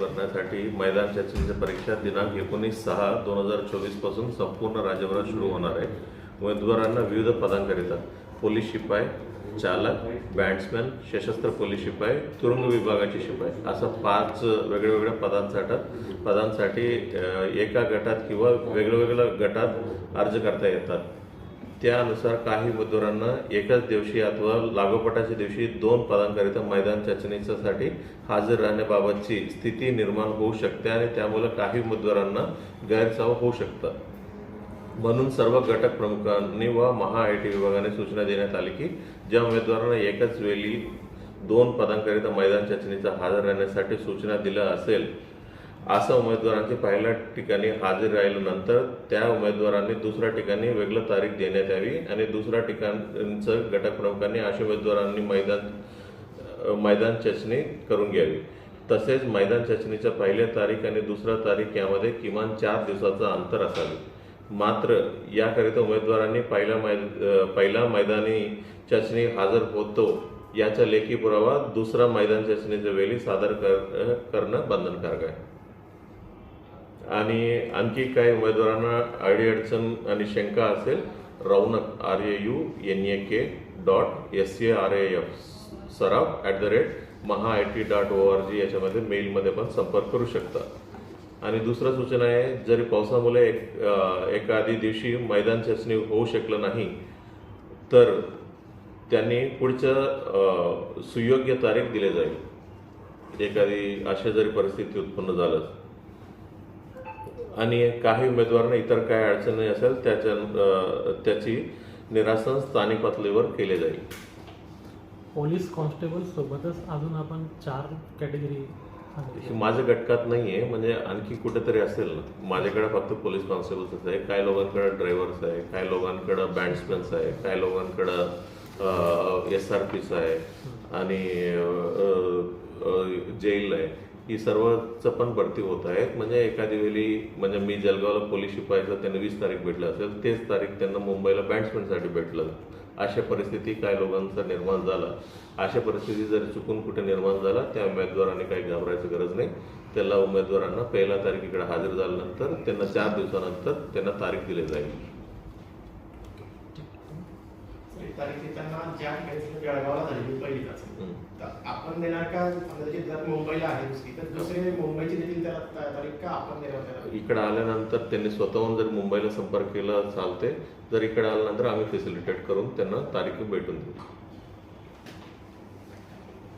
भरण्यासाठी मैदान चाचणीच्या परीक्षा दिनांक एकोणीस सहा दोन हजार चोवीसपासून संपूर्ण राज्यभरात सुरू होणार आहे. उमेदवारांना विविध पदांकरिता पोलीस शिपाई चालक बॅट्समॅन सशस्त्र पोलीस शिपाई तुरुंग विभागाचे शिपाई असं पाच वेगळ्या वेगळ्या पदांसाठी पदांसाठी एका गटात किंवा वेगळ्यावेगळ्या गटात अर्ज करता येतात. त्यानुसार काही उमेदवारांना एकाच दिवशी अथवा लागोपाठाच्या दिवशी दोन पदांकरिता मैदान चाचणीसाठी हजर राहण्याबाबतची स्थिती निर्माण होऊ शकते आणि त्यामुळे काही उमेदवारांना गैरसाव होऊ शकतात. म्हणून सर्व घटक प्रमुखांनी व महा आय टी विभागाने सूचना देण्यात आली की ज्या उमेदवारांना एकाच वेळी दोन पदांकरिता मैदान चाचणीचा हजर राहण्यासाठी सूचना दिल्या असेल अशा उमेदवारांची पहिल्या ठिकाणी हजेरी राहिल्यानंतर त्या उमेदवारांनी दुसऱ्या ठिकाणी वेगळं तारीख देण्यात यावी आणि दुसऱ्या ठिकाणचं घटक प्रमुखांनी अशा उमेदवारांनी मैदान मैदान चाचणी करून घ्यावी. तसेच मैदान चाचणीच्या पहिल्या तारीख आणि दुसऱ्या तारीख यामध्ये किमान चार दिवसाचं अंतर असावे. मात्र याकरिता उमेदवारांनी पहिल्या मै पहिला पहिल्या मैदानी चाचणी हजर होतो याचा लेखी पुरावा दुसरा मैदान चाचणीच्या वेळी सादर कर करणं बंधनकारक आहे. आणि आणखी काही उमेदवारांना अडीअडचण आणि शंका असेल Raunak R A U N A K dot S C R A F सराव at the rate Maha I T dot O R G याच्यामध्ये मेलमध्ये पण संपर्क करू शकता. आणि दुसरं सूचना आहे जरी पावसामुळे एक एखादी दिवशी मैदान चाचणी होऊ शकलं नाही तर त्यांनी पुढचं सुयोग्य तारीख दिली जाईल. एखादी अशा जरी परिस्थिती उत्पन्न झालं आणि काही उमेदवारांना इतर काय अडचणी असेल त्याच्या त्याची निरासन स्थानिक पातळीवर केले जाईल. पोलीस कॉन्स्टेबल सोबतच अजून आपण चार कॅटेगरी हे माझ्या घटकात नाही आहे म्हणजे आणखी कुठेतरी असेल. ना माझ्याकडे फक्त पोलीस कॉन्स्टेबल्स आहे काही लोकांकडे ड्रायव्हर्स आहे काही लोकांकडे बँड्समॅन्स आहे काही लोकांकडं एस आर पीस आहे आणि जेल आहे. ही सर्वच पण भरती होत आहेत. म्हणजे एखादी वेळी म्हणजे मी जळगावला पोलीस शिपायचं त्यांना वीस तारीख भेटलं असेल तेच तारीख त्यांना मुंबईला बँड्समॅनसाठी भेटलं. अशा परिस्थिती काही लोकांचा निर्माण झाला? अशा परिस्थिती जर चुकून कुठे निर्माण झाला त्या उमेदवारांनी काही घाबरायची गरज नाही. त्याला उमेदवारांना पहिला तारखेकडे हजर झाल्यानंतर त्यांना चार दिवसानंतर त्यांना तारीख दिली जाईल. तारीख आपण देणार का? समजा जे जर मुंबईला आहे दुसरी तर दुसरे मुंबईची देखील त्याला ता- तारीख का आपण देणार त्याला? इकडे आल्यानंतर त्यांनी स्वतःहून जर मुंबईला संपर्क केला चालते जर इकडे आल्यानंतर आम्ही फॅसिलिटेट करून त्यांना तारीख भेटून देऊ.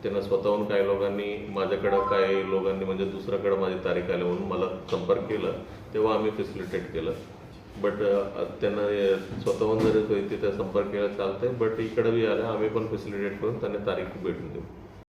त्यांना स्वतःहून काही लोकांनी माझ्याकडं काही लोकांनी म्हणजे दुसऱ्याकडे माझी तारीख आली म्हणून मला संपर्क केला तेव्हा आम्ही फॅसिलिटेट केलं. बट त्यांना स्वतःहून जर तिथे संपर्क केला चालतंय बट इकडे बी आलं आम्ही पण फॅसिलिटेट करून त्यांना तारीख भेटून देऊ.